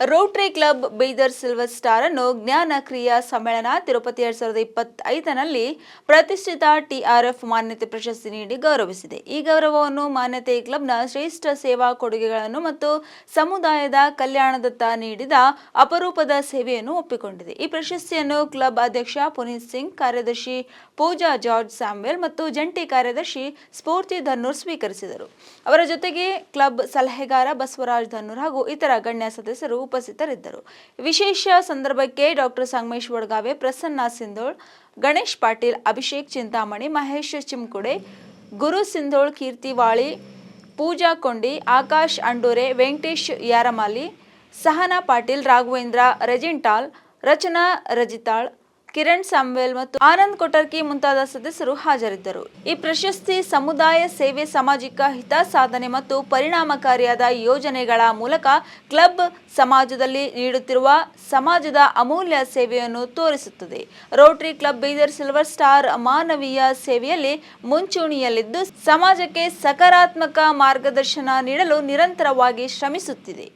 Rotary club Bidar silver star ಅನ್ನು ಜ್ಞಾನ ಕ್ರಿಯಾ ಸಮ್ಮೇಳನ ತಿರುಪತಿ ಎರಡ್ ಸಾವಿರದ ಇಪ್ಪತ್ತೈದನಲ್ಲಿ ಪ್ರತಿಷ್ಠಿತ ಟಿಆರ್ಎಫ್ ಮಾನ್ಯತೆ ಪ್ರಶಸ್ತಿ ನೀಡಿ ಗೌರವಿಸಿದೆ. ಈ ಗೌರವವನ್ನು ಮಾನ್ಯತೆ ಕ್ಲಬ್ನ ಶ್ರೇಷ್ಠ ಸೇವಾ ಕೊಡುಗೆಗಳನ್ನು ಮತ್ತು ಸಮುದಾಯದ ಕಲ್ಯಾಣದತ್ತ ನೀಡಿದ ಅಪರೂಪದ ಸೇವೆಯನ್ನು ಒಪ್ಪಿಕೊಂಡಿದೆ. ಈ ಪ್ರಶಸ್ತಿಯನ್ನು ಕ್ಲಬ್ ಅಧ್ಯಕ್ಷ ಪುನೀತ್ ಸಿಂಗ್, ಕಾರ್ಯದರ್ಶಿ ಪೂಜಾ ಜಾರ್ಜ್ ಸ್ಯಾಮ್ವೆಲ್ ಮತ್ತು ಜಂಟಿ ಕಾರ್ಯದರ್ಶಿ ಸ್ಫೂರ್ತಿ ಧನ್ನೂರ್ ಸ್ವೀಕರಿಸಿದರು. ಅವರ ಜೊತೆಗೆ ಕ್ಲಬ್ ಸಲಹೆಗಾರ ಬಸವರಾಜ್ ಧನ್ನೂರ್ ಹಾಗೂ ಇತರ ಗಣ್ಯ ಸದಸ್ಯರು ಉಪಸ್ಥಿತರಿದ್ದರು. ವಿಶೇಷ ಸಂದರ್ಭಕ್ಕೆ ಡಾಕ್ಟರ್ ಸಂಗಮೇಶ್ ವಡ್ಗಾವೆ ಪ್ರಸನ್ನ ಸಿಂಧೋಳ್, ಗಣೇಶ್ ಪಾಟೀಲ್, ಅಭಿಷೇಕ್ ಚಿಂತಾಮಣಿ, ಮಹೇಶ್ ಚಿಮ್ಕುಡೆ, ಗುರು ಸಿಂಧೋಳ್ ಕೀರ್ತಿವಾಳಿ, ಪೂಜಾ ಕೊಂಡಿ, ಆಕಾಶ್ ಅಂಡೂರೆ, ವೆಂಕಟೇಶ್ ಯಾರಮಾಲಿ, ಸಹನಾ ಪಾಟೀಲ್, ರಾಘವೇಂದ್ರ ರಜಿಂಟಾಲ್, ರಚನಾ ರಜಿತಾಳ್ ಕಿರಣ್ ಸಾಮ್ವೆಲ್ ಮತ್ತು ಆನಂದ್ ಕೊಟರ್ಕಿ ಮುಂತಾದ ಸದಸ್ಯರು ಹಾಜರಿದ್ದರು. ಈ ಪ್ರಶಸ್ತಿ ಸಮುದಾಯ ಸೇವೆ, ಸಾಮಾಜಿಕ ಹಿತ ಸಾಧನೆ ಮತ್ತು ಪರಿಣಾಮಕಾರಿಯಾದ ಯೋಜನೆಗಳ ಮೂಲಕ ಕ್ಲಬ್ ಸಮಾಜದಲ್ಲಿ ನೀಡುತ್ತಿರುವ ಸಮಾಜದ ಅಮೂಲ್ಯ ಸೇವೆಯನ್ನು ತೋರಿಸುತ್ತದೆ. Rotary club Bidar silver star ಮಾನವೀಯ ಸೇವೆಯಲ್ಲಿ ಮುಂಚೂಣಿಯಲ್ಲಿದ್ದು, ಸಮಾಜಕ್ಕೆ ಸಕಾರಾತ್ಮಕ ಮಾರ್ಗದರ್ಶನ ನೀಡಲು ನಿರಂತರವಾಗಿ ಶ್ರಮಿಸುತ್ತಿದೆ.